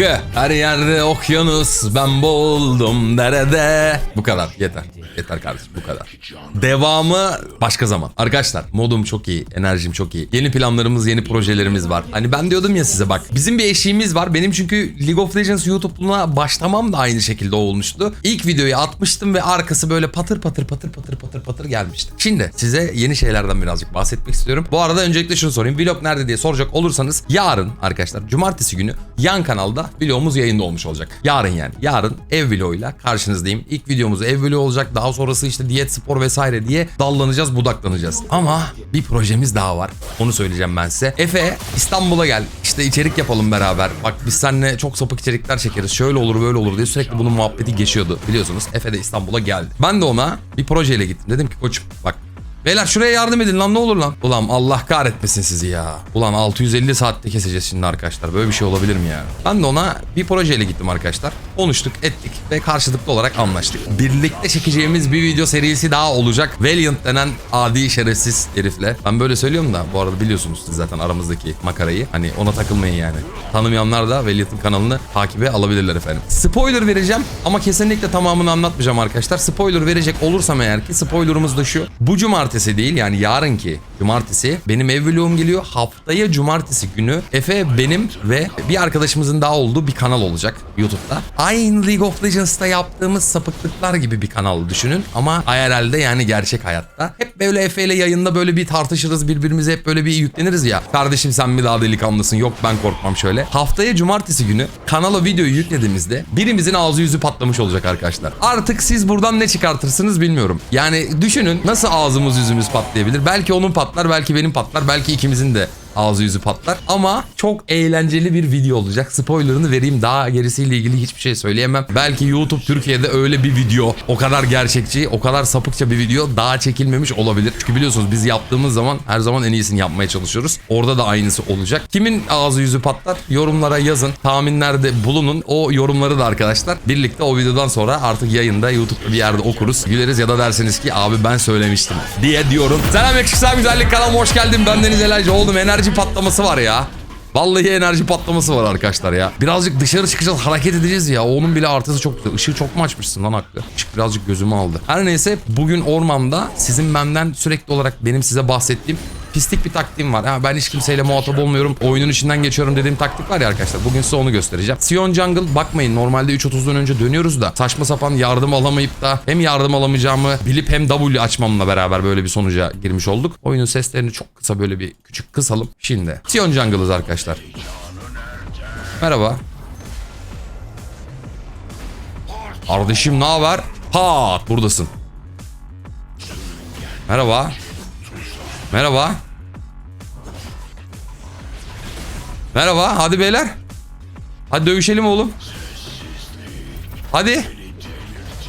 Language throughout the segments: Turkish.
Hakkı her yerde okyanus ben boğuldum derede. Bu kadar yeter. Yeter kardeşim bu kadar. Devamı başka zaman. Arkadaşlar modum çok iyi, enerjim çok iyi. Yeni planlarımız, yeni projelerimiz var. Hani ben diyordum ya size bak. Bizim bir eşiğimiz var. Benim çünkü League of Legends YouTube'una başlamam da aynı şekilde olmuştu. İlk videoyu atmıştım ve arkası böyle patır patır patır patır patır patır gelmişti. Şimdi size yeni şeylerden birazcık bahsetmek istiyorum. Bu arada öncelikle şunu sorayım. Vlog nerede diye soracak olursanız yarın arkadaşlar cumartesi günü yan kanalda vlogumuz yayında olmuş olacak. Yarın yani. Yarın ev vloguyla karşınızdayım. İlk videomuz ev vlogu olacak. Daha sonrası işte diyet, spor vesaire diye dallanacağız, budaklanacağız. Ama bir projemiz daha var. Onu söyleyeceğim ben size. Efe İstanbul'a gel. İşte içerik yapalım beraber. Bak biz seninle çok sapık içerikler çekeriz. Şöyle olur böyle olur diye sürekli bunun muhabbeti geçiyordu. Biliyorsunuz Efe de İstanbul'a geldi. Ben de ona bir projeyle gittim. Dedim ki koçum bak Beyler şuraya yardım edin lan ne olur lan. Ulan Allah kahretmesin sizi ya. Ulan 650 saatte keseceğiz şimdi arkadaşlar. Böyle bir şey olabilir mi ya? Ben de ona bir projeyle gittim arkadaşlar. Konuştuk ettik ve karşılıklı olarak anlaştık. Birlikte çekeceğimiz bir video serisi daha olacak. Valiant denen adi şerefsiz herifle. Ben böyle söylüyorum da bu arada biliyorsunuz siz zaten aramızdaki makarayı. Hani ona takılmayın yani. Tanımayanlar da Valiant'ın kanalını takibe alabilirler efendim. Spoiler vereceğim ama kesinlikle tamamını anlatmayacağım arkadaşlar. Spoiler verecek olursam eğer ki spoilerımız da şu. Bu cumartesi değil yani yarınki cumartesi benim ev vlogum geliyor. Haftaya cumartesi günü Efe benim ve bir arkadaşımızın daha olduğu bir kanal olacak YouTube'da. Aynı League of Legends'ta yaptığımız sapıklıklar gibi bir kanal düşünün ama IRL'de yani gerçek hayatta. Hep böyle Efe ile yayında böyle bir tartışırız birbirimize hep böyle bir yükleniriz ya. Kardeşim sen mi daha delikanlısın yok ben korkmam şöyle. Haftaya cumartesi günü kanala videoyu yüklediğimizde birimizin ağzı yüzü patlamış olacak arkadaşlar. Artık siz buradan ne çıkartırsınız bilmiyorum. Yani düşünün nasıl ağzımız yüzümüz patlayabilir. Belki onun patlar belki benim patlar belki ikimizin de ağzı yüzü patlar. Ama çok eğlenceli bir video olacak. Spoilerını vereyim. Daha gerisiyle ilgili hiçbir şey söyleyemem. Belki YouTube Türkiye'de öyle bir video, o kadar gerçekçi, o kadar sapıkça bir video daha çekilmemiş olabilir. Çünkü biliyorsunuz biz yaptığımız zaman her zaman en iyisini yapmaya çalışıyoruz. Orada da aynısı olacak. Kimin ağzı yüzü patlar? Yorumlara yazın. Tahminlerde bulunun. O yorumları da arkadaşlar birlikte o videodan sonra artık yayında YouTube'da bir yerde okuruz. Güleriz ya da dersiniz ki abi ben söylemiştim diye diyorum. Selam yakışıklı güzellik kanalıma hoş geldin. Ben Deniz Elaycı oldum. Enerji patlaması var ya. Vallahi enerji patlaması var arkadaşlar ya. Birazcık dışarı çıkacağız, hareket edeceğiz ya. Onun bile artısı çok güzel. Işığı çok mu açmışsın lan haklı? Işık birazcık gözümü aldı. Her neyse bugün ormanda sizin benden sürekli olarak benim size bahsettiğim pislik bir taktiğim var. Ha, ben hiç kimseyle muhatap olmuyorum. Oyunun içinden geçiyorum dediğim taktik var ya arkadaşlar. Bugün size onu göstereceğim. Sion Jungle bakmayın normalde 3.30'dan önce dönüyoruz da saçma sapan yardım alamayıp da hem yardım alamayacağımı bilip hem W açmamla beraber böyle bir sonuca girmiş olduk. Oyunun seslerini çok kısa böyle bir küçük kısalım. Şimdi Sion Jungle'ız arkadaşlar. Merhaba. Kardeşim ne haber? Pat buradasın. Merhaba. Merhaba. Merhaba. Hadi beyler. Hadi dövüşelim oğlum. Hadi.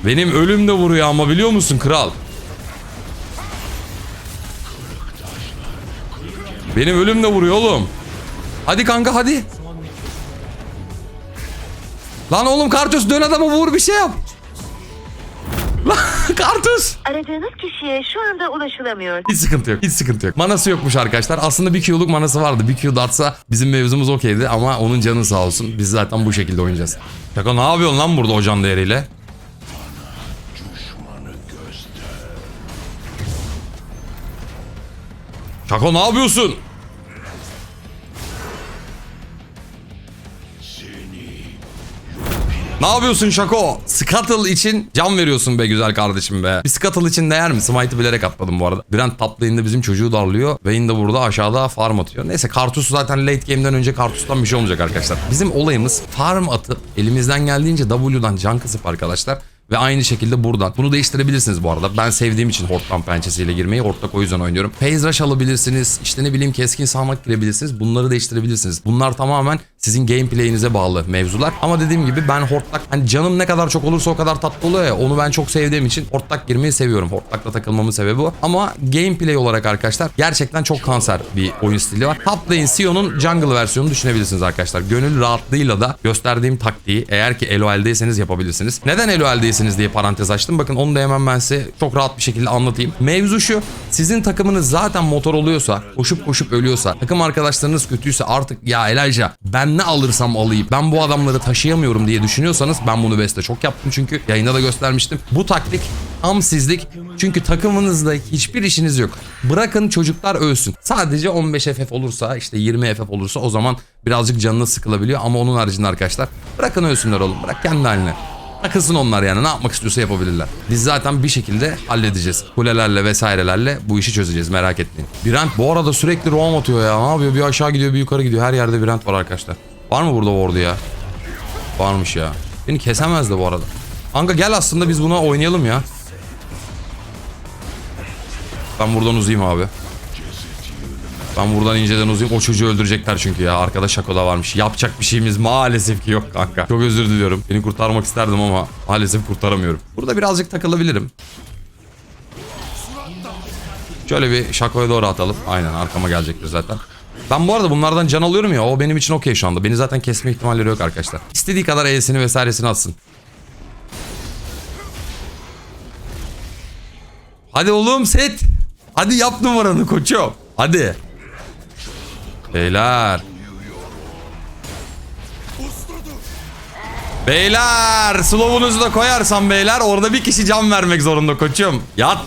Benim ölüm de vuruyor ama biliyor musun kral? Benim ölüm de vuruyor oğlum. Hadi kanka hadi. Lan oğlum Kartus dön adamı vur bir şey yap. Aradığınız kişiye şu anda ulaşılamıyor. Hiç sıkıntı yok. Hiç sıkıntı yok. Manası yokmuş arkadaşlar. Aslında bir Q'luk manası vardı. Bir Q atsa bizim mevzumuz okeydi ama onun canı sağ olsun. Biz zaten bu şekilde oynayacağız. Şaka ne yapıyorsun lan burada o can değeriyle? Şako ne yapıyorsun? Ne yapıyorsun Şako? Scuttle için can veriyorsun be güzel kardeşim be. Bir Scuttle için değer mi? Smite'ı bilerek atladım bu arada. Brent patlayında bizim çocuğu darlıyor. Vayne de burada aşağıda farm atıyor. Neyse Kartus zaten late game'den önce Kartus'tan bir şey olmayacak arkadaşlar. Bizim olayımız farm atıp elimizden geldiğince W'dan can kısıp arkadaşlar. Ve aynı şekilde buradan. Bunu değiştirebilirsiniz bu arada. Ben sevdiğim için Hort'tan pençesiyle girmeyi. Hort'tak o yüzden oynuyorum. Phase Rush alabilirsiniz. İşte ne bileyim keskin sağmak girebilirsiniz. Bunları değiştirebilirsiniz. Bunlar tamamen sizin gameplay'inize bağlı mevzular. Ama dediğim gibi ben Hort'tak hani canım ne kadar çok olursa o kadar tatlı oluyor ya. Onu ben çok sevdiğim için Hort'tak girmeyi seviyorum. Hort'takla takılmamın sebebi bu. Ama gameplay olarak arkadaşlar gerçekten çok kanser bir oyun stili var. Top lane Sion'un jungle versiyonunu düşünebilirsiniz arkadaşlar. Gönül rahatlığıyla da gösterdiğim taktiği eğer ki LoL'deyseniz yapabilirsiniz. Neden LoL'deyseniz diye parantez açtım. Bakın onu da hemen ben size çok rahat bir şekilde anlatayım. Mevzu şu. Sizin takımınız zaten motor oluyorsa, koşup koşup ölüyorsa, takım arkadaşlarınız kötüyse artık ya Elijah ben ne alırsam alayım. Ben bu adamları taşıyamıyorum diye düşünüyorsanız ben bunu beste çok yaptım çünkü yayında da göstermiştim. Bu taktik tam sizlik. Çünkü takımınızda hiçbir işiniz yok. Bırakın çocuklar ölsün. Sadece 15 FF olursa işte 20 FF olursa o zaman birazcık canına sıkılabiliyor ama onun haricinde arkadaşlar bırakın ölsünler oğlum. Bırak kendi haline. Takılsın onlar yani ne yapmak istiyorsa yapabilirler. Biz zaten bir şekilde halledeceğiz. Kulelerle vesairelerle bu işi çözeceğiz merak etmeyin. Brent bu arada sürekli roam atıyor ya. Ne yapıyor? Bir aşağı gidiyor bir yukarı gidiyor. Her yerde Brent var arkadaşlar. Var mı burada ward'u ya? Varmış ya. Beni kesemez de bu arada. Kanka gel aslında biz buna oynayalım ya. Ben buradan uzayayım abi. Ben buradan inceden uzayayım. O çocuğu öldürecekler çünkü ya. Arkada Şako da varmış. Yapacak bir şeyimiz maalesef ki yok kanka. Çok özür diliyorum. Seni kurtarmak isterdim ama maalesef kurtaramıyorum. Burada birazcık takılabilirim. Şöyle bir Şako'ya doğru atalım. Aynen arkama gelecektir zaten. Ben bu arada bunlardan can alıyorum ya. O benim için okey şu anda. Beni zaten kesme ihtimalleri yok arkadaşlar. İstediği kadar E'sini vesairesini atsın. Hadi oğlum set. Hadi yap numaranı koçum. Hadi. Beyler. Beyler slow'unuzu da koyarsan beyler orada bir kişi can vermek zorunda koçum. Yat.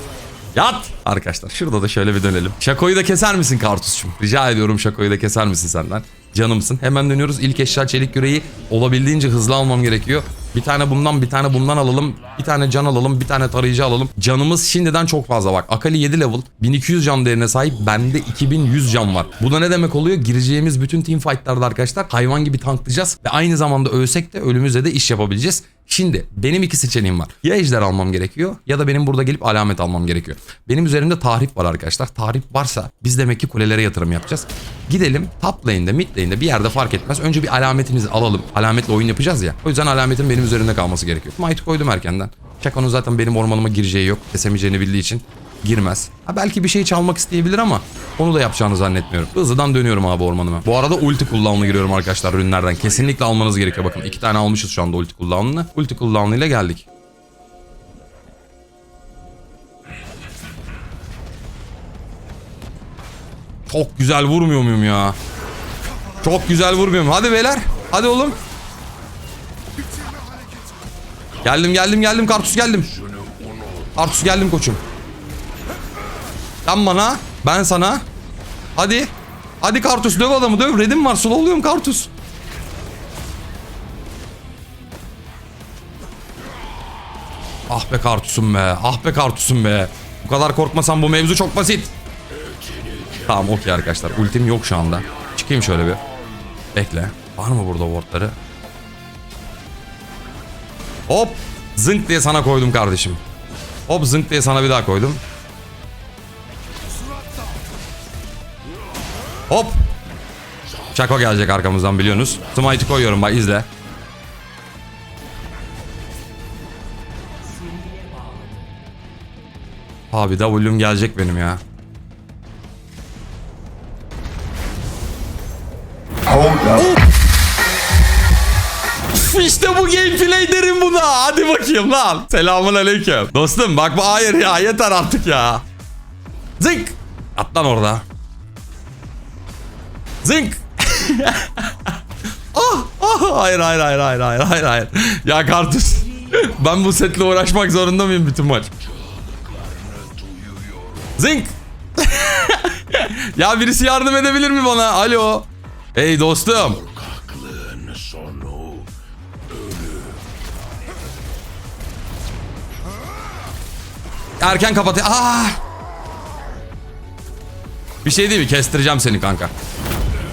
Yat. Arkadaşlar şurada da şöyle bir dönelim. Şakoyu da keser misin Kartus'cum? Rica ediyorum Şakoyu da keser misin senden? Canımsın. Hemen dönüyoruz. İlk eşya çelik yüreği olabildiğince hızlı almam gerekiyor. Bir tane bundan bir tane bundan alalım. Bir tane can alalım. Bir tane tarayıcı alalım. Canımız şimdiden çok fazla bak. Akali 7 level. 1200 can değerine sahip. Bende 2100 can var. Bu da ne demek oluyor? Gireceğimiz bütün team fightlarda arkadaşlar hayvan gibi tanklayacağız. Ve aynı zamanda ölsek de ölümüzle de iş yapabileceğiz. Şimdi benim iki seçeneğim var. Ya ejder almam gerekiyor ya da benim burada gelip alamet almam gerekiyor. Benim üzerimde tahrip var arkadaşlar. Tahrip varsa biz demek ki kulelere yatırım yapacağız. Gidelim top lane'de mid lane'de bir yerde fark etmez. Önce bir alametimizi alalım. Alametle oyun yapacağız ya. O yüzden alametin benim üzerimde kalması gerekiyor. Might koydum erkenden. Chaco'nun zaten benim ormanıma gireceği yok. Kesemeyeceğini bildiği için girmez. Ha belki bir şey çalmak isteyebilir ama onu da yapacağını zannetmiyorum. Hızlıdan dönüyorum abi ormanıma. Bu arada ulti cooldown'la giriyorum arkadaşlar ürünlerden. Kesinlikle almanız gerekiyor. Bakın iki tane almışız şu anda ulti cooldown'ını. Ulti cooldown geldik. Çok güzel vurmuyor muyum ya? Çok güzel vurmuyorum. Hadi beyler. Hadi oğlum. Geldim geldim geldim Kartus geldim. Kartus geldim koçum. Sen bana, ben sana. Hadi. Hadi Kartus döv adamı döv. Redim var. Solo oluyorum Kartus. Ah be Kartus'um be. Ah be Kartus'um be. Bu kadar korkmasam bu mevzu çok basit. Tamam okey arkadaşlar. Ultim yok şu anda. Çıkayım şöyle bir. Bekle. Var mı burada wardları? Hop. Zınk diye sana koydum kardeşim. Hop zınk diye sana bir daha koydum. Hop. Çako gelecek arkamızdan biliyorsunuz. Smite'ı koyuyorum bak izle. Abi W'm gelecek benim ya. İşte bu gameplay derim buna. Hadi bakayım lan. Selamun aleyküm. Dostum bak bu hayır ya yeter artık ya. Zınk. At lan orada. Zınk. ah, ah, hayır hayır hayır hayır hayır hayır hayır. Ya Kartus. ben bu setle uğraşmak zorunda mıyım bütün maç? Zınk. ya birisi yardım edebilir mi bana? Alo. Hey dostum. Erken kapat. Aa! Bir şey değil mi? Kestireceğim seni kanka.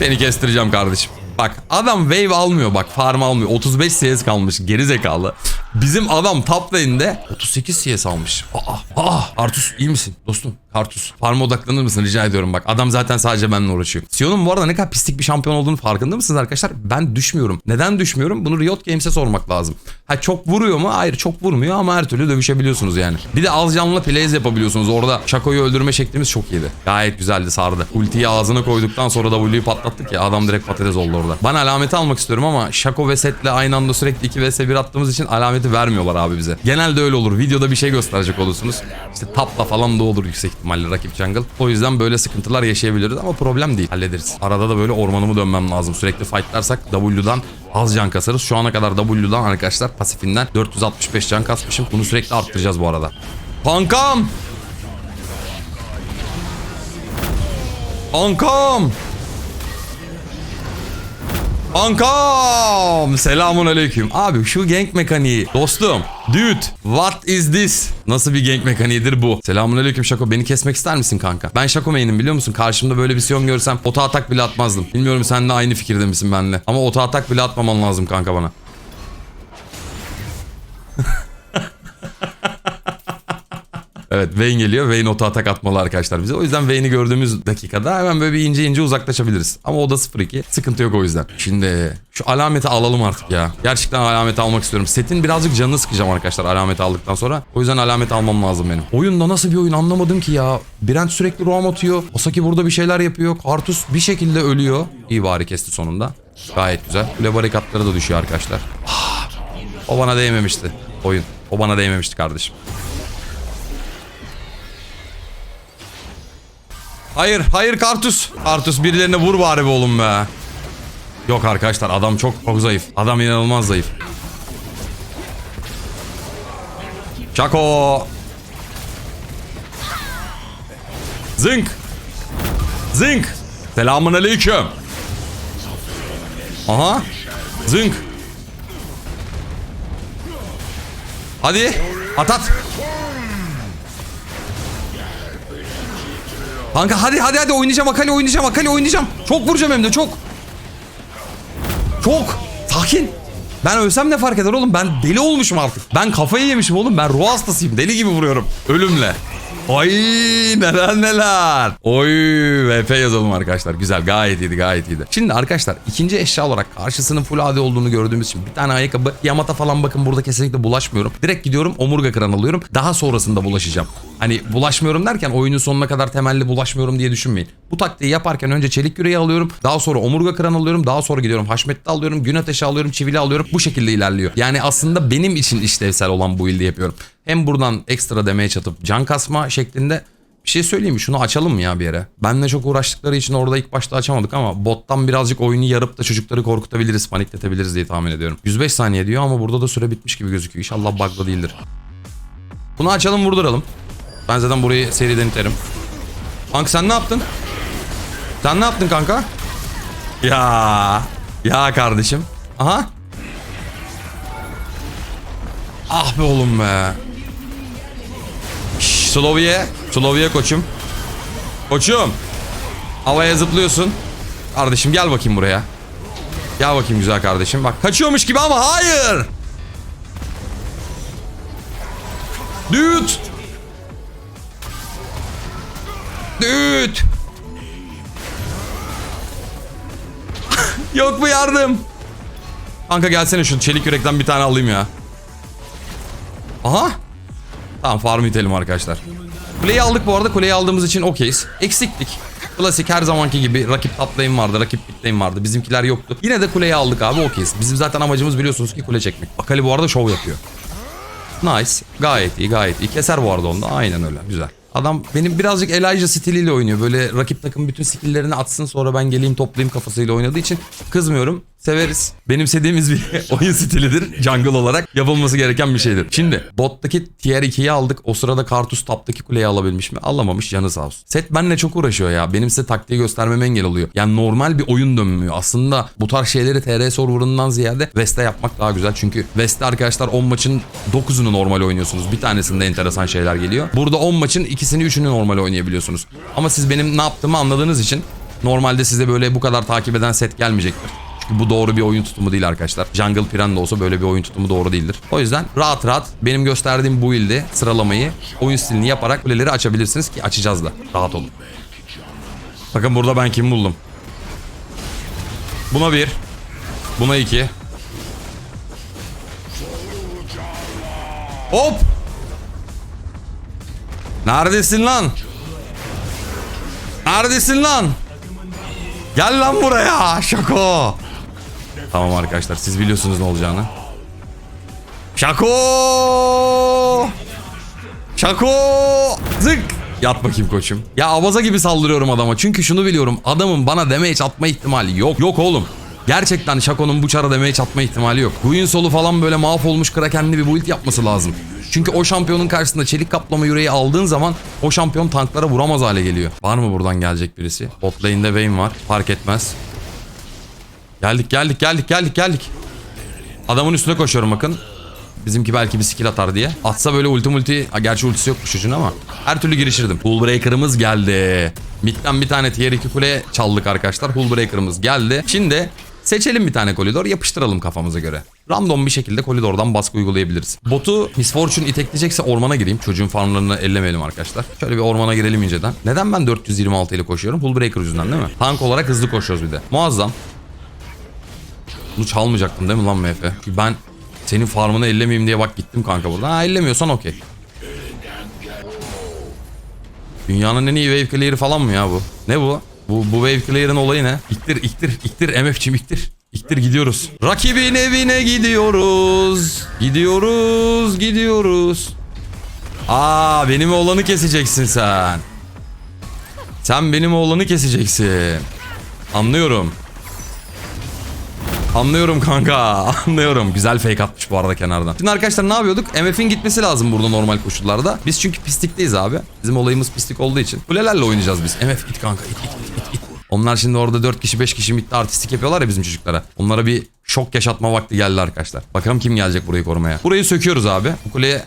Seni kestireceğim kardeşim. Bak adam wave almıyor bak farm almıyor. 35 CS kalmış geri zekalı. Bizim adam top lane'de 38 CS almış. Aa, aa, Artus iyi misin dostum? Artus farm odaklanır mısın rica ediyorum bak. Adam zaten sadece benimle uğraşıyor. Sion'un bu arada ne kadar pislik bir şampiyon olduğunu farkında mısınız arkadaşlar? Ben düşmüyorum. Neden düşmüyorum? Bunu Riot Games'e sormak lazım. Ha çok vuruyor mu? Hayır çok vurmuyor ama her türlü dövüşebiliyorsunuz yani. Bir de az canlı plays yapabiliyorsunuz. Orada Şako'yu öldürme şeklimiz çok iyiydi. Gayet güzeldi sardı. Ultiyi ağzına koyduktan sonra W'yu patlattık ya adam direkt patates oldu orada. Ben alameti almak istiyorum ama Şako ve Set'le aynı anda sürekli 2 vs 1 attığımız için alameti vermiyorlar abi bize. Genelde öyle olur. Videoda bir şey gösterecek olursunuz. İşte tapla falan da olur yüksek ihtimalle rakip jungle. O yüzden böyle sıkıntılar yaşayabiliriz ama problem değil. Hallederiz. Arada da böyle ormanımı dönmem lazım. Sürekli fightlarsak W'dan az can kasarız. Şu ana kadar W'dan arkadaşlar pasifinden 465 can kasmışım. Bunu sürekli arttıracağız bu arada. Kankam! Kankam! Kankam! Selamun aleyküm. Abi şu gank mekaniği. Dostum. Dude. What is this? Nasıl bir gank mekaniğidir bu? Selamun aleyküm Şako. Beni kesmek ister misin kanka? Ben Şako main'im biliyor musun? Karşımda böyle bir Sion görsem ota atak bile atmazdım. Bilmiyorum sen de aynı fikirde misin benimle. Ama ota atak bile atmaman lazım kanka bana. Evet Vayne geliyor. Vayne oto atak atmalı arkadaşlar bize. O yüzden Vayne'i gördüğümüz dakikada hemen böyle bir ince ince uzaklaşabiliriz. Ama o da 0-2. Sıkıntı yok o yüzden. Şimdi şu alameti alalım artık ya. Gerçekten alameti almak istiyorum. Setin birazcık canını sıkacağım arkadaşlar alameti aldıktan sonra. O yüzden alameti almam lazım benim. Oyunda nasıl bir oyun anlamadım ki ya. Brent sürekli roam atıyor. Osaki burada bir şeyler yapıyor. Kartus bir şekilde ölüyor. İyi bari kesti sonunda. Gayet güzel. Kule barikatları da düşüyor arkadaşlar. Ah, o bana değmemişti oyun. O bana değmemişti kardeşim. Hayır, hayır Kartus. Kartus birilerine vur bari be oğlum be. Yok arkadaşlar adam çok çok zayıf. Adam inanılmaz zayıf. Çako. Zınk. Zınk. Selamun aleyküm. Aha. Zınk. Hadi. At Kanka hadi hadi hadi oynayacağım Akali oynayacağım Akali oynayacağım. Çok vuracağım hem de çok. Çok. Sakin. Ben ölsem ne fark eder oğlum? Ben deli olmuşum artık. Ben kafayı yemişim oğlum. Ben ruh hastasıyım. Deli gibi vuruyorum. Ölümle. Ay neler neler. Oy VP yazalım arkadaşlar. Güzel gayet iyiydi gayet iyiydi. Şimdi arkadaşlar ikinci eşya olarak karşısının full AD olduğunu gördüğümüz için bir tane ayakkabı. Yamata falan bakın burada kesinlikle bulaşmıyorum. Direkt gidiyorum omurga kıran alıyorum. Daha sonrasında bulaşacağım. Hani bulaşmıyorum derken oyunun sonuna kadar temelli bulaşmıyorum diye düşünmeyin. Bu taktiği yaparken önce çelik yüreği alıyorum. Daha sonra omurga kıran alıyorum. Daha sonra gidiyorum haşmetli alıyorum. Gün ateşi alıyorum. Çivili alıyorum. Bu şekilde ilerliyor. Yani aslında benim için işlevsel olan bu build'i yapıyorum. Hem buradan ekstra demeye çatıp can kasma şeklinde bir şey söyleyeyim mi? Şunu açalım mı ya bir yere? Benle çok uğraştıkları için orada ilk başta açamadık ama bottan birazcık oyunu yarıp da çocukları korkutabiliriz, panikletebiliriz diye tahmin ediyorum. 105 saniye diyor ama burada da süre bitmiş gibi gözüküyor. İnşallah bug'da değildir. Bunu açalım vurduralım. Ben zaten burayı seriden iterim. Kanka sen ne yaptın? Sen ne yaptın kanka? Ya. Ya kardeşim. Aha. Ah be oğlum be. Şş, Slovye. Slovye koçum. Koçum. Havaya zıplıyorsun. Kardeşim gel bakayım buraya. Gel bakayım güzel kardeşim. Bak kaçıyormuş gibi ama hayır. Dude. Dude. Yok mu yardım? Kanka gelsene şu çelik yürekten bir tane alayım ya. Aha. Tamam farm itelim arkadaşlar. Kuleyi aldık bu arada. Kuleyi aldığımız için okeyiz. Eksiklik. Klasik her zamanki gibi rakip top lane vardı, rakip lane vardı. Bizimkiler yoktu. Yine de kuleyi aldık abi okeyiz. Bizim zaten amacımız biliyorsunuz ki kule çekmek. Akali bu arada şov yapıyor. Nice. Gayet iyi gayet iyi. Keser bu arada onu da. Aynen öyle. Güzel. Adam benim birazcık Elijah stiliyle oynuyor. Böyle rakip takım bütün skilllerini atsın sonra ben geleyim toplayayım kafasıyla oynadığı için kızmıyorum. Severiz. Benimsediğimiz bir oyun stilidir. Jungle olarak yapılması gereken bir şeydir. Şimdi bottaki tier 2'yi aldık. O sırada Kartus taptaki kuleyi alabilmiş mi? Alamamış canı sağ olsun. Set benle çok uğraşıyor ya. Benim size taktiği göstermeme engel oluyor. Yani normal bir oyun dönmüyor. Aslında bu tarz şeyleri TR serverından ziyade West'te yapmak daha güzel. Çünkü West'te arkadaşlar 10 maçın 9'unu normal oynuyorsunuz. Bir tanesinde enteresan şeyler geliyor. Burada 10 maçın ikisini 3'ünü normal oynayabiliyorsunuz. Ama siz benim ne yaptığımı anladığınız için normalde size böyle bu kadar takip eden set gelmeyecektir. Bu doğru bir oyun tutumu değil arkadaşlar. Jungle Piran da olsa böyle bir oyun tutumu doğru değildir. O yüzden rahat rahat benim gösterdiğim bu ilde sıralamayı, oyun stilini yaparak kuleleri açabilirsiniz ki açacağız da. Rahat olun. Bakın burada ben kimi buldum. Buna bir. Buna iki. Hop! Neredesin lan? Neredesin lan? Gel lan buraya şako. Tamam arkadaşlar siz biliyorsunuz ne olacağını. Şako! Şako! Zık! Yat bakayım koçum. Ya abaza gibi saldırıyorum adama. Çünkü şunu biliyorum. Adamın bana damage atma ihtimali yok. Yok oğlum. Gerçekten Şako'nun bu çara damage atma ihtimali yok. Guin solu falan böyle mahvolmuş krakenli bir build yapması lazım. Çünkü o şampiyonun karşısında çelik kaplama yüreği aldığın zaman o şampiyon tanklara vuramaz hale geliyor. Var mı buradan gelecek birisi? Bot lane'de Vayne var. Fark etmez. Geldik geldik geldik geldik geldik. Adamın üstüne koşuyorum bakın. Bizimki belki bir skill atar diye. Atsa böyle ulti multi. Ha, gerçi ultisi yokmuş çocuğun ama. Her türlü girişirdim. Hullbreaker'ımız geldi. Mid'den bir tane tier 2 kule çaldık arkadaşlar. Hullbreaker'ımız geldi. Şimdi seçelim bir tane koridor yapıştıralım kafamıza göre. Random bir şekilde koridordan baskı uygulayabiliriz. Botu Miss Fortune itekleyecekse ormana gireyim. Çocuğun farmlarını ellemeyelim arkadaşlar. Şöyle bir ormana girelim inceden. Neden ben 426 ile koşuyorum? Hullbreaker yüzünden değil mi? Tank olarak hızlı koşuyoruz bir de. Muazzam. Bunu çalmayacaktım değil mi lan MF? Çünkü ben senin farmını ellemeyeyim diye bak gittim kanka buradan. Ha ellemiyorsan okey. Dünyanın en iyi wave clear'ı falan mı ya bu? Ne bu? Bu, bu wave clear'ın olayı ne? İktir, iktir, iktir MF'cim iktir. İktir gidiyoruz. Rakibin evine gidiyoruz. Gidiyoruz, gidiyoruz. Aa benim oğlanı keseceksin sen. Sen benim oğlanı keseceksin. Anlıyorum. Anlıyorum kanka. Anlıyorum. Güzel fake atmış bu arada kenardan. Şimdi arkadaşlar ne yapıyorduk? MF'in gitmesi lazım burada normal koşullarda. Biz çünkü pislikteyiz abi. Bizim olayımız pislik olduğu için. Kulelerle oynayacağız biz. MF it kanka it it it. it. Onlar şimdi orada 4 kişi 5 kişi midde artistik yapıyorlar ya bizim çocuklara. Onlara bir şok yaşatma vakti geldi arkadaşlar. Bakalım kim gelecek burayı korumaya. Burayı söküyoruz abi. Bu kuleye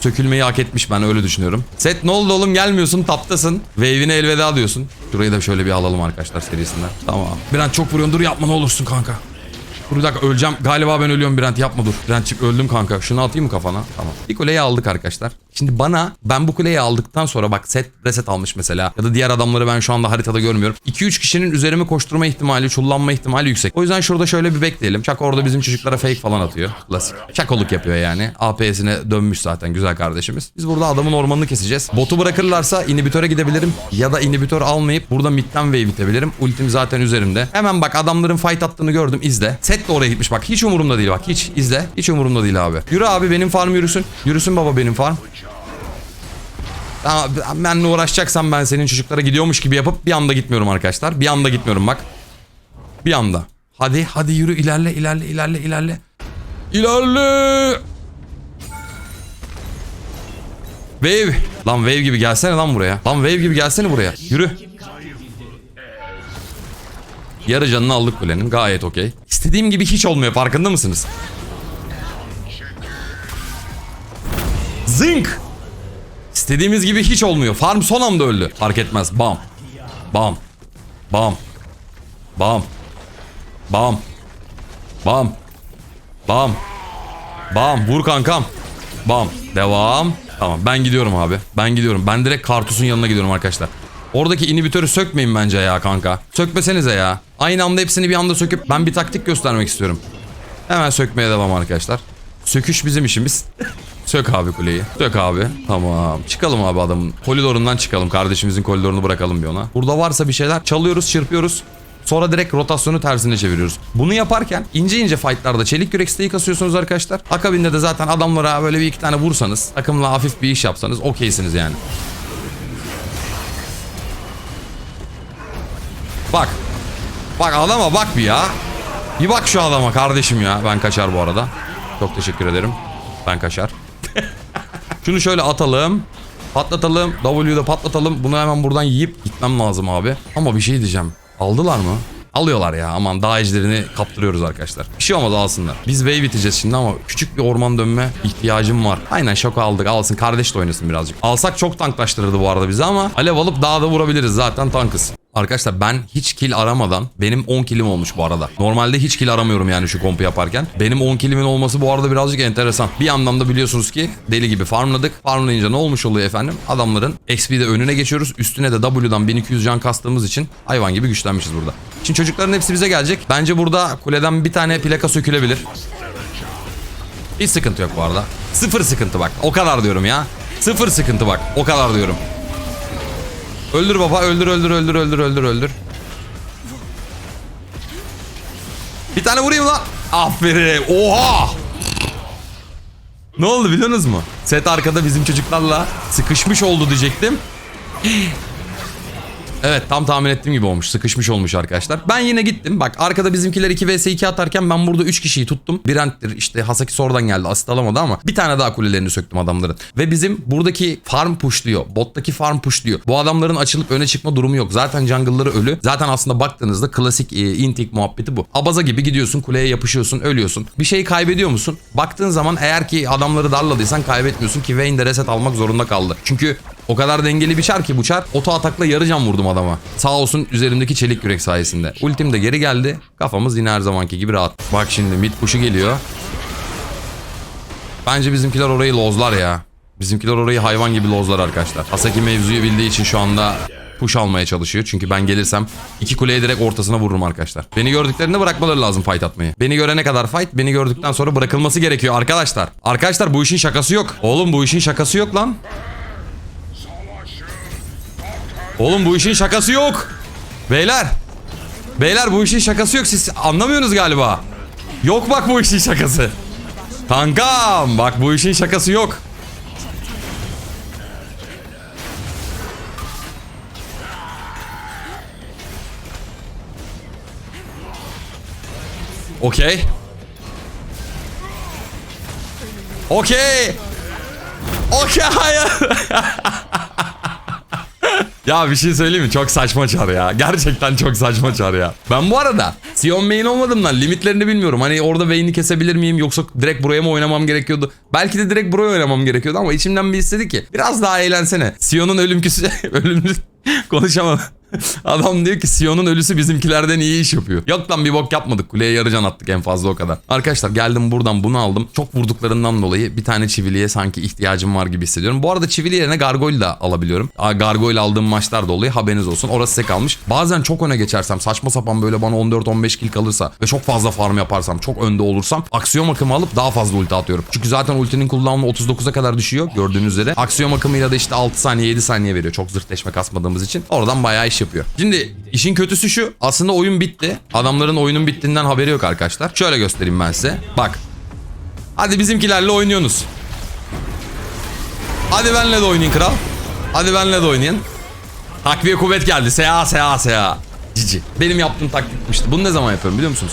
sökülmeyi hak etmiş ben öyle düşünüyorum. Set ne oldu oğlum gelmiyorsun taptasın. Wave'ine elveda diyorsun. Şurayı da şöyle bir alalım arkadaşlar serisinden. Tamam. Bir an çok vuruyorsun dur yapma ne olursun kanka. Dur bir dakika öleceğim. Galiba ben ölüyorum Brent yapma dur. Brent'cim öldüm kanka. Şunu atayım mı kafana? Tamam. Bir kuleyi aldık arkadaşlar. Şimdi bana ben bu kuleyi aldıktan sonra bak set reset almış mesela. Ya da diğer adamları ben şu anda haritada görmüyorum. 2-3 kişinin üzerime koşturma ihtimali, çullanma ihtimali yüksek. O yüzden şurada şöyle bir bekleyelim. Çak orada bizim çocuklara fake falan atıyor. Klasik. Çakoluk yapıyor yani. APS'ine dönmüş zaten güzel kardeşimiz. Biz burada adamın ormanını keseceğiz. Botu bırakırlarsa inhibitöre gidebilirim. Ya da inhibitör almayıp burada midden wave itebilirim. Ultim zaten üzerimde. Hemen bak adamların fight attığını gördüm. izle. Set de oraya gitmiş bak. Hiç umurumda değil bak. Hiç izle. Hiç umurumda değil abi. Yürü abi benim farm yürüsün. Yürüsün baba benim farm. Benle uğraşacaksan ben senin çocuklara gidiyormuş gibi yapıp bir anda gitmiyorum arkadaşlar. Bir anda gitmiyorum bak. Bir anda. Hadi hadi yürü ilerle ilerle ilerle ilerle. İlerle. Wave. Lan wave gibi gelsene lan buraya. Lan wave gibi gelsene buraya. Yürü. Yarı canını aldık kulenin. Gayet okey. İstediğim gibi hiç olmuyor. Farkında mısınız? Zınk. İstediğimiz gibi hiç olmuyor. Farm son anda öldü. Fark etmez. Bam. Bam. Bam. Bam. Bam. Bam. Bam. Bam. Vur kankam. Bam. Devam. Tamam ben gidiyorum abi. Ben gidiyorum. Ben direkt Kartus'un yanına gidiyorum arkadaşlar. Oradaki inhibitörü sökmeyin bence ya kanka. Sökmesenize ya. Aynı anda hepsini bir anda söküp ben bir taktik göstermek istiyorum. Hemen sökmeye devam arkadaşlar. Söküş bizim işimiz. Sök abi kuleyi. Sök abi. Tamam. Çıkalım abi adamın. Koridorundan çıkalım. Kardeşimizin koridorunu bırakalım bir ona. Burada varsa bir şeyler çalıyoruz, çırpıyoruz. Sonra direkt rotasyonu tersine çeviriyoruz. Bunu yaparken ince ince fightlarda çelik yürek steği kasıyorsunuz arkadaşlar. Akabinde de zaten adamlara böyle bir iki tane vursanız, takımla hafif bir iş yapsanız okeysiniz yani. Bak. Bak adama bak bir ya. Bir bak şu adama kardeşim ya. Ben kaçar bu arada. Çok teşekkür ederim. Ben kaçar. Şunu şöyle atalım. Patlatalım. W'de patlatalım. Bunu hemen buradan yiyip gitmem lazım abi. Ama bir şey diyeceğim. Aldılar mı? Alıyorlar ya aman dağ ejderini kaptırıyoruz arkadaşlar. Bir şey olmaz alsınlar. Biz wave biteceğiz şimdi ama küçük bir orman dönme ihtiyacım var. Aynen şoku aldık alsın kardeş de oynasın birazcık. Alsak çok tanklaştırırdı bu arada bizi ama alev alıp dağda vurabiliriz zaten tankız. Arkadaşlar ben hiç kill aramadan benim 10 killim olmuş bu arada. Normalde hiç kill aramıyorum yani şu kompu yaparken. Benim 10 killimin olması bu arada birazcık enteresan. Bir yandan da biliyorsunuz ki deli gibi farmladık. Farmlayınca ne olmuş oluyor efendim? Adamların XP'de önüne geçiyoruz. Üstüne de W'dan 1200 can kastığımız için hayvan gibi güçlenmişiz burada. Şimdi çocukların hepsi bize gelecek. Bence burada kuleden bir tane plaka sökülebilir. Hiç sıkıntı yok bu arada. Sıfır sıkıntı bak. O kadar diyorum ya. Sıfır sıkıntı bak. O kadar diyorum. Öldür baba öldür öldür öldür öldür öldür öldür. Bir tane vurayım lan. Aferin. Oha. Ne oldu biliyorsunuz mu? Set arkada bizim çocuklarla sıkışmış oldu diyecektim. Evet tam tahmin ettiğim gibi olmuş. Sıkışmış olmuş arkadaşlar. Ben yine gittim. Bak arkada bizimkiler 2 vs 2 atarken ben burada 3 kişiyi tuttum. Brent'tir işte Hasaki sonradan geldi. Asit alamadı ama bir tane daha kulelerini söktüm adamların. Ve bizim buradaki farm pushluyor. Bottaki farm pushluyor. Bu adamların açılıp öne çıkma durumu yok. Zaten jungle'ları ölü. Zaten aslında baktığınızda klasik e, intik muhabbeti bu. Abaza gibi gidiyorsun kuleye yapışıyorsun ölüyorsun. Bir şeyi kaybediyor musun? Baktığın zaman eğer ki adamları darladıysan kaybetmiyorsun ki Vayne de reset almak zorunda kaldı. Çünkü o kadar dengeli bir çar ki bu çar. Oto atakla yarı can vurdum adama. Sağ olsun üzerimdeki çelik yürek sayesinde. Ultim de geri geldi. Kafamız yine her zamanki gibi rahat. Bak şimdi mid push'u geliyor. Bence bizimkiler orayı lozlar ya. Bizimkiler orayı hayvan gibi lozlar arkadaşlar. Asaki mevzuyu bildiği için şu anda push almaya çalışıyor. Çünkü ben gelirsem iki kuleye direkt ortasına vururum arkadaşlar. Beni gördüklerinde bırakmaları lazım fight atmayı. Beni görene kadar fight, beni gördükten sonra bırakılması gerekiyor arkadaşlar. Arkadaşlar bu işin şakası yok. Oğlum bu işin şakası yok lan. Oğlum bu işin şakası yok. Beyler. Beyler bu işin şakası yok. Siz anlamıyorsunuz galiba. Yok bak bu işin şakası. Kankam bak bu işin şakası yok. Okey. Okey. Okey hayır. Ya bir şey söyleyeyim mi? Çok saçma çar ya. Gerçekten çok saçma çar ya. Ben bu arada Sion main olmadığımdan limitlerini bilmiyorum. Hani orada Vayne'i kesebilir miyim yoksa direkt buraya mı oynamam gerekiyordu? Belki de direkt buraya oynamam gerekiyordu ama içimden bir istedi ki biraz daha eğlensene. Sion'un ölüm küsü ölümlü konuşamam. Adam diyor ki Sion'un ölüsü bizimkilerden iyi iş yapıyor. Yok lan bir bok yapmadık. Kuleye yarı can attık en fazla o kadar. Arkadaşlar geldim buradan bunu aldım. Çok vurduklarından dolayı bir tane çiviliye sanki ihtiyacım var gibi hissediyorum. Bu arada çivili yerine gargoyle da alabiliyorum. Gargoyle aldığım maçlar da oluyor. Haberiniz olsun. Orası size kalmış. Bazen çok öne geçersem saçma sapan böyle bana 14-15 kill kalırsa ve çok fazla farm yaparsam çok önde olursam aksiyon akımı alıp daha fazla ulti atıyorum. Çünkü zaten ultinin cooldown'u 39'a kadar düşüyor gördüğünüz üzere. Aksiyon akımıyla da işte 6 saniye 7 saniye veriyor. Çok zırhleşme kasmadığımız için. Oradan bayağı iş yapıyor. Şimdi işin kötüsü şu. Aslında oyun bitti. Adamların oyunun bittiğinden haberi yok arkadaşlar. Şöyle göstereyim ben size. Bak. Hadi bizimkilerle oynuyorsunuz. Hadi benle de oynayın kral. Hadi benle de oynayın. Takviye kuvvet geldi. Seha seha seha. Cici. Benim yaptığım taktikmişti. Bunu ne zaman yapıyorum biliyor musunuz?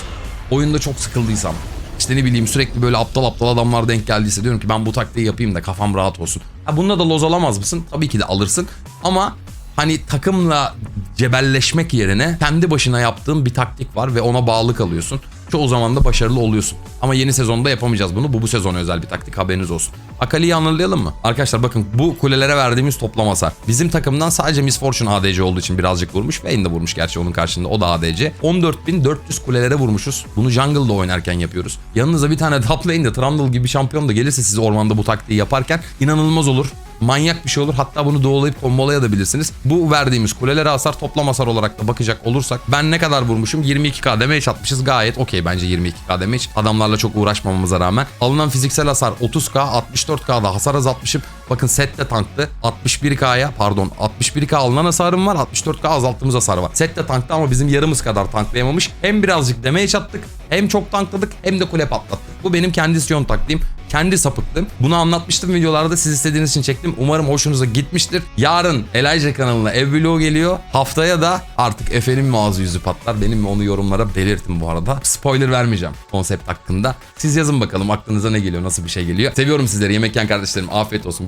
Oyunda çok sıkıldıysam. işte ne bileyim sürekli böyle aptal aptal adamlar denk geldiyse diyorum ki ben bu taktiği yapayım da kafam rahat olsun. Ha bununla da loz alamaz mısın? Tabii ki de alırsın. Ama hani takımla cebelleşmek yerine kendi başına yaptığın bir taktik var ve ona bağlı kalıyorsun. Çoğu zaman da başarılı oluyorsun. Ama yeni sezonda yapamayacağız bunu. Bu bu sezon özel bir taktik haberiniz olsun. Akali'yi anlayalım mı? Arkadaşlar bakın bu kulelere verdiğimiz toplam hasar. Bizim takımdan sadece Miss Fortune ADC olduğu için birazcık vurmuş. Vayne de vurmuş gerçi onun karşında. O da ADC. 14.400 kulelere vurmuşuz. Bunu jungle'da oynarken yapıyoruz. Yanınıza bir tane top lane'de Trundle gibi şampiyon da gelirse siz ormanda bu taktiği yaparken inanılmaz olur manyak bir şey olur. Hatta bunu doğulayıp kombolayabilirsiniz. Bu verdiğimiz kulelere hasar toplam hasar olarak da bakacak olursak ben ne kadar vurmuşum? 22k damage atmışız. Gayet okey bence 22k damage. Adamlarla çok uğraşmamamıza rağmen. Alınan fiziksel hasar 30k 64k'da hasar azaltmışım. Bakın set de tanktı. 61k'ya pardon 61k alınan hasarım var. 64k azalttığımız hasar var. Set de ama bizim yarımız kadar tanklayamamış. Hem birazcık damage attık hem çok tankladık hem de kule patlattık. Bu benim kendi Sion taktiğim kendi sapıktım. Bunu anlatmıştım videolarda siz istediğiniz için çektim. Umarım hoşunuza gitmiştir. Yarın Elijah kanalına ev vlogu geliyor. Haftaya da artık Efe'nin mi ağzı yüzü patlar. Benim onu yorumlara belirtin bu arada. Spoiler vermeyeceğim konsept hakkında. Siz yazın bakalım aklınıza ne geliyor, nasıl bir şey geliyor. Seviyorum sizleri. Yemek yiyen kardeşlerim afiyet olsun.